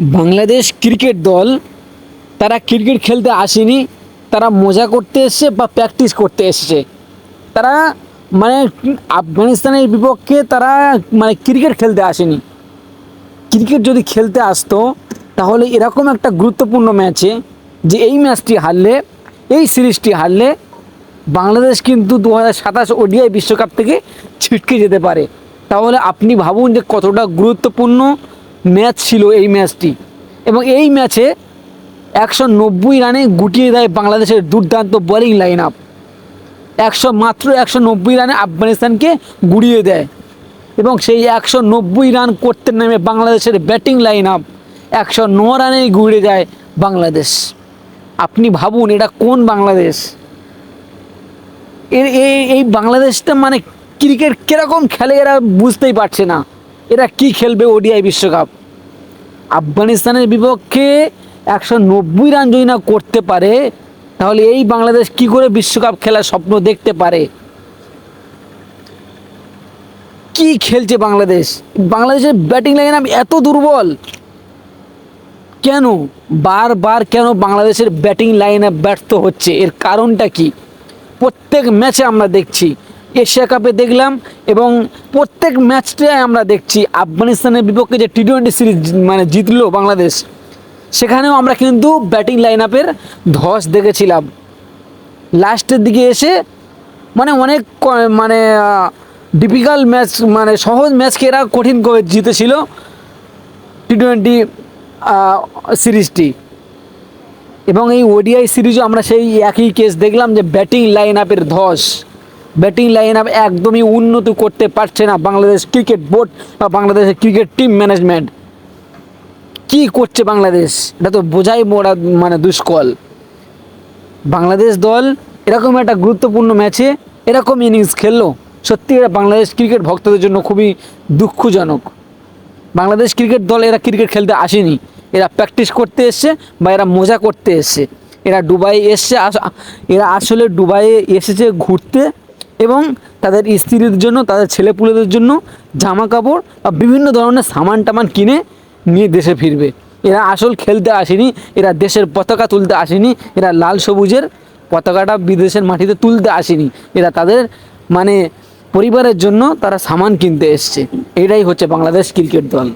Bangladesh cricket দল, তারা cricket খেলতে আসেনি, তারা মজা করতে এসছে বা প্র্যাকটিস করতে এসেছে। তারা মানে আফগানিস্তানের বিপক্ষে তারা মানে ক্রিকেট খেলতে আসেনি। ক্রিকেট যদি খেলতে আসতো, তাহলে এরকম একটা গুরুত্বপূর্ণ ম্যাচে যে এই ম্যাচটি হারলে, এই সিরিজটি হারলে, বাংলাদেশ কিন্তু দু হাজার সাতাশ ওডিআই বিশ্বকাপ থেকে ছিটকে যেতে পারে। তাহলে আপনি ভাবুন যে কতটা গুরুত্বপূর্ণ ম্যাচ ছিল এই ম্যাচটি। এবং এই ম্যাচে একশো নব্বই রানে গুটিয়ে দেয় বাংলাদেশের দুর্দান্ত বোলিং লাইন আপ একশো মাত্র একশো নব্বই রানে আফগানিস্তানকে গুড়িয়ে দেয়। এবং সেই একশো নব্বই রান করতে নেমে বাংলাদেশের ব্যাটিং লাইন আপ একশো ন রানেই ঘুরে যায় বাংলাদেশ। আপনি ভাবুন এটা কোন বাংলাদেশ? এর এই বাংলাদেশটা মানে ক্রিকেট কীরকম খেলে এরা বুঝতেই পারছে না। এরা কি খেলবে ওডিআই বিশ্বকাপ? আফগানিস্তানের বিপক্ষে একশো নব্বই রান যদি না করতে পারে, তাহলে এই বাংলাদেশ কি করে বিশ্বকাপ খেলার স্বপ্ন দেখতে পারে? কি খেলছে বাংলাদেশ? বাংলাদেশের ব্যাটিং লাইন আমি এত দুর্বল। কেন? বারবার কেন বাংলাদেশের ব্যাটিং লাইনে ব্যর্থ হচ্ছে? এর কারণটা কি? প্রত্যেক ম্যাচে আমরা দেখছি এশিয়া কাপে দেখলাম এবং প্রত্যেক ম্যাচটায় আমরা দেখছি আফগানিস্তানের বিপক্ষে যে টি টোয়েন্টি সিরিজ মানে জিতলো বাংলাদেশ, সেখানেও আমরা কিন্তু ব্যাটিং লাইন আপের ধস দেখেছিলাম। লাস্টের দিকে এসে মানে অনেক মানে ডিফিকাল্ট ম্যাচ মানে সহজ ম্যাচকে এরা কঠিন করে জিতেছিল টি টোয়েন্টি সিরিজটি। এবং এই ওডিআই সিরিজও আমরা সেই একই কেস দেখলাম যে ব্যাটিং লাইন আপের ধস। ব্যাটিং লাইন আপ একদমই উন্নতি করতে পারছে না বাংলাদেশ ক্রিকেট বোর্ড বা বাংলাদেশের ক্রিকেট টিম ম্যানেজমেন্ট। কি করছে বাংলাদেশ? এটা তো বোঝাই মোড়া মানে দুষ্কল বাংলাদেশ দল এরকম একটা গুরুত্বপূর্ণ ম্যাচে এরকম ইনিংস খেললো। সত্যি এটা বাংলাদেশ ক্রিকেট ভক্তদের জন্য খুবই দুঃখজনক। বাংলাদেশ ক্রিকেট দল এরা ক্রিকেট খেলতে আসেনি। এরা প্র্যাকটিস করতে এসছে বা এরা মজা করতে এসছে। এরা দুবাই এসছে এরা আসলে দুবাইয়ে এসেছে ঘুরতে। এবং তাদের স্ত্রীদের জন্য, তাদের ছেলেপুলেদের জন্য জামা কাপড় বা বিভিন্ন ধরনের সামান টামান কিনে নিয়ে দেশে ফিরবে। এরা আসল খেলতে আসেনি, এরা দেশের পতাকা তুলতে আসেনি, এরা লাল সবুজের পতাকাটা বিদেশের মাটিতে তুলতে আসেনি। এরা তাদের মানে পরিবারের জন্য তারা সামান কিনতে এসছে। এটাই হচ্ছে বাংলাদেশ ক্রিকেট দল।